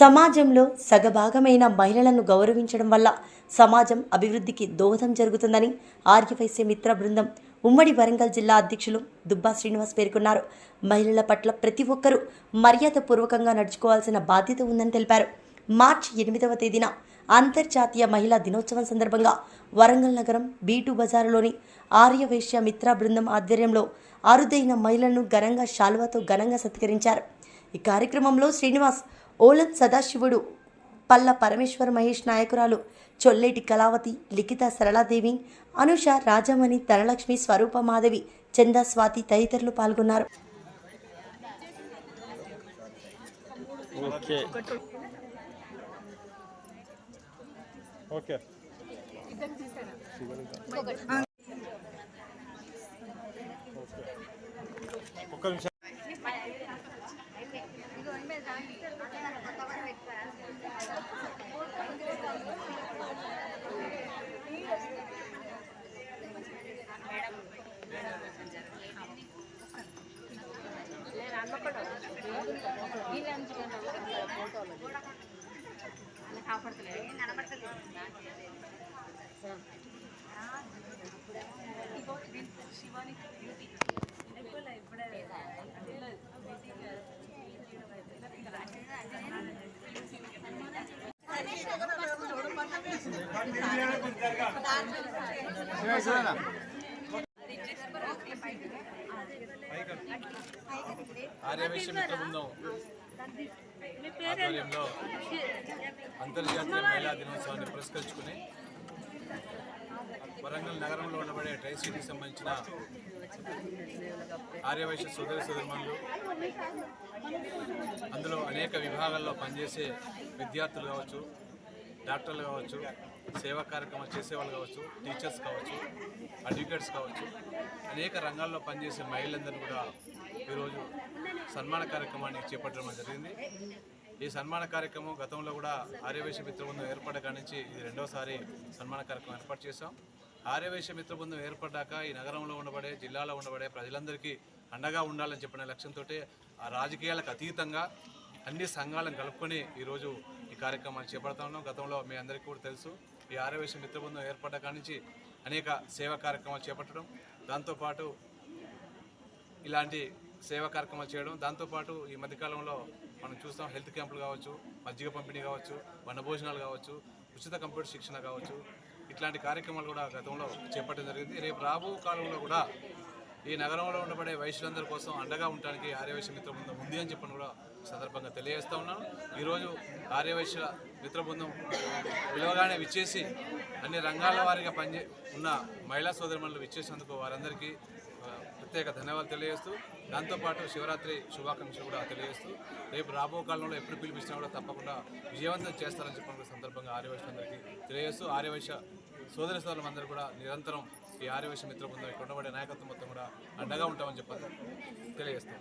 సమాజంలో సగభాగమైన మహిళలను గౌరవించడం వల్ల సమాజం అభివృద్ధికి దోహదం జరుగుతుందని ఆర్యవైశ్య మిత్ర బృందం ఉమ్మడి వరంగల్ జిల్లా అధ్యక్షులు దుబ్బా శ్రీనివాస్ పేర్కొన్నారు. మహిళల పట్ల ప్రతి ఒక్కరూ మర్యాదపూర్వకంగా నడుచుకోవాల్సిన బాధ్యత ఉందని తెలిపారు. మార్చి ఎనిమిదవ తేదీన అంతర్జాతీయ మహిళా దినోత్సవం సందర్భంగా వరంగల్ నగరం బీటు బజారులోని ఆర్యవైశ్య మిత్ర బృందం ఆధ్వర్యంలో అరుదైన మహిళలను ఘనంగా శాలువాతో ఘనంగా సత్కరించారు. ఈ కార్యక్రమంలో శ్రీనివాస్ ఓలం సదాశివుడు పల్ల పరమేశ్వర మహేష్ నాయకురాలు చొల్లేటి కళావతి లిఖిత సరళాదేవి అనుష రాజమణి ధనలక్ష్మి స్వరూప మాధవి చందా స్వాతి తదితరులు పాల్గొన్నారు. ఓకే. ఒక్క నిమిషం. శివాని బ్యూటీ ఇప్పుడు ఇప్పుడే అంటే ఆర్యవైశ్య మిత్ర బృందం ఆధ్వర్యంలో అంతర్జాతీయ మహిళా దినోత్సవాన్ని పురస్కరించుకుని వరంగల్ నగరంలో ఉండబడే ట్రై సిటీకి సంబంధించిన ఆర్యవైశ్య సోదరి సోదరిమణులు అందులో అనేక విభాగాల్లో పనిచేసే విద్యార్థులు కావచ్చు డాక్టర్లు కావచ్చు సేవా కార్యక్రమాలు చేసేవాళ్ళు కావచ్చు టీచర్స్ కావచ్చు అడ్వకేట్స్ కావచ్చు అనేక రంగాల్లో పనిచేసే మహిళలందరినీ కూడా ఈరోజు సన్మాన కార్యక్రమాన్ని చేపట్టడం జరిగింది. ఈ సన్మాన కార్యక్రమం గతంలో కూడా ఆర్యవేశ మిత్ర బృందం ఏర్పడ్డ నుంచి ఇది రెండోసారి సన్మాన కార్యక్రమం ఏర్పాటు చేశాం. ఆర్యవేశ మిత్ర బృందం ఏర్పడ్డాక ఈ నగరంలో ఉండబడే జిల్లాలో ఉండబడే ప్రజలందరికీ అండగా ఉండాలని చెప్పిన లక్ష్యంతో ఆ రాజకీయాలకు అతీతంగా అన్ని సంఘాలను కలుపుకొని ఈరోజు కార్యక్రమాన్ని చేపడతా ఉన్నాం. గతంలో మీ అందరికీ కూడా తెలుసు ఈ ఆర్యవైశ్య మిత్ర బృందం ఏర్పడ్డ కానించి అనేక సేవా కార్యక్రమాలు చేపట్టడం దాంతోపాటు ఇలాంటి సేవా కార్యక్రమాలు చేయడం దాంతోపాటు ఈ మధ్యకాలంలో మనం చూస్తాం హెల్త్ క్యాంపులు కావచ్చు మజ్జిగ పంపిణీ కావచ్చు వనభోజనాలు కావచ్చు ఉచిత కంప్యూటర్ శిక్షణ కావచ్చు ఇట్లాంటి కార్యక్రమాలు కూడా గతంలో చేపట్టడం జరిగింది. రేపు రాబో కాలంలో కూడా ఈ నగరంలో ఉండబడే వైశ్యులందరి కోసం అండగా ఉండడానికి ఆర్యవైశ్య మిత్ర బృందం ఉంది అని చెప్పని కూడా సందర్భంగా తెలియజేస్తూ ఉన్నాను. ఈరోజు ఆర్యవైశ్య మిత్ర బృందం పిలవగానే విచ్చేసి అన్ని రంగాల వారిగా పనిచే ఉన్న మహిళా సోదరిమణులు విచ్చేసినందుకు వారందరికీ ప్రత్యేక ధన్యవాదాలు తెలియజేస్తూ దాంతోపాటు శివరాత్రి శుభాకాంక్షలు కూడా తెలియజేస్తూ రేపు రాబో కాలంలో ఎప్పుడు పిలిపించినా కూడా తప్పకుండా విజయవంతం చేస్తారని చెప్పిన సందర్భంగా ఆర్యవైశ్యులందరికీ తెలియజేస్తూ ఆర్యవైశ్య సోదరి సోదరులందరూ కూడా నిరంతరం ఈ ఆర్యవేశ మిత్ర బృందం ఇక్కడ ఉండబడే నాయకత్వం మొత్తం కూడా అండగా ఉంటామని చెప్పారు తెలియజేస్తాం.